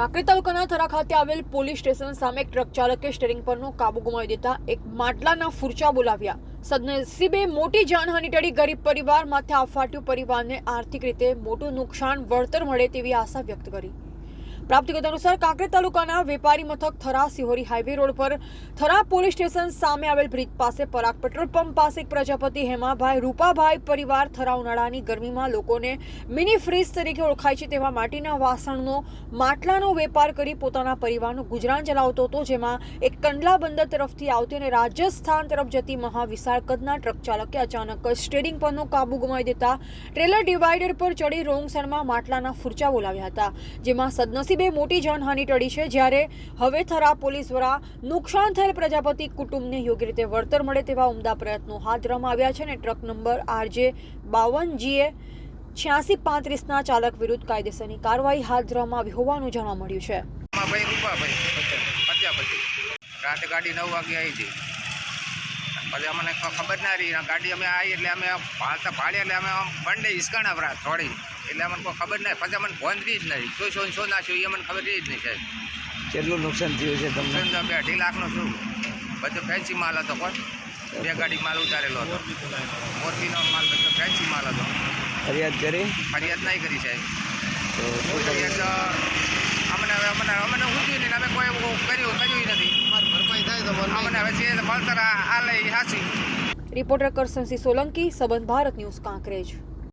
કાંકરેજ તાલુકાના થરા ખાતે આવેલ પોલીસ સ્ટેશન સામે એક ટ્રક ચાલકે સ્ટેરિંગ પરનો કાબુ ગુમાવી દેતા એક માટલાના ફૂરચા બોલાવ્યા. સદનસીબે મોટી જાનહાની ટળી ગરીબ પરિવાર માથે આફાટ્યું પરિવારને આર્થિક રીતે મોટું નુકસાન વળતર મળે તેવી આશા વ્યક્ત કરી. પ્રાપ્ત વિગત અનુસાર કાંકરેજ તાલુકાના વેપારી મથક થરા સિહોરી હાઈવે રોડ પર થરા પોલીસ સ્ટેશન સામે આવેલ બ્રિજ પાસે પરાગ પેટ્રોલ પંપ પાસે પ્રજાપતિ હેમાભાઈ રૂપાભાઈ પરિવાર થરા ઉનાળાની ગરમીમાં લોકોને મિની ફ્રીજ તરીકે ઓળખાય છે તેવા માટીના વાસણનો, માટલાનો વેપાર કરી પોતાના પરિવારનું ગુજરાન ચલાવતો હતો, જેમાં એક કંડલા બંદર તરફથી આવતી અને રાજસ્થાન તરફ જતી મહાવિશાળ કદના ટ્રક ચાલકે અચાનક સ્ટેરિંગ પરનો કાબુ ગુમાવી દેતા ટ્રેલર ડિવાઈડર પર ચડી રોંગ સાઈડમાં માટલાના ફૂરચા બોલાવ્યા હતા, જેમાં સદનસીબે મોટી જાનહાનિ ટળી છે. જ્યારે હવે થરા પોલીસ દ્વારા નુકસાન થયેલ પ્રજાપતિ કુટુંબને યોગ્ય રીતે વળતર મળે તેવા ઉમદા પ્રયત્નો હાથ ધરવામાં આવ્યા છે અને ટ્રક નંબર આરજે બાવન જીએ છ્યાસી પાંત્રીસના ચાલક વિરુદ્ધ કાયદેસરની કાર્યવાહી હાથ ધરવામાં આવી હોવાનું જાણવા મળ્યું છે. રાતે ગાડી નવ વાગે આવી હતી. પછી અમને ખબર ના રહી ગાડી અમે આવી એટલે અમે ભાળતા ભાળ્યા એટલે અમે આમ બંને હિસકાણા વરા થોડી એટલે અમને કોઈ ખબર નહીં. પછી અમને ફોન જ નહીં. શું શું શું ના શું એ અમને ખબર રહી જ નહીં સાહેબ કેટલું નુકસાન થયું છે તમને? તો બે અઢી લાખનો શું બધો ફેન્સી માલ હતો કોણ? બે ગાડી માલ ઉતારેલો હતો. મોરબીનો માલ બધો ફેન્સી માલ હતો. ફરિયાદ કરી? ફરિયાદ નહીં કરી સાહેબ. તો અમને અમને અમને ઊંધ્યું નહીં. અમે કોઈ એવું કર્યું અમને હવે છે મળતર આ લઈ હાસી રિપોર્ટર કરસનસિંહ સોલંકી સંબંધ ભારત ન્યૂઝ કાંકરેજ.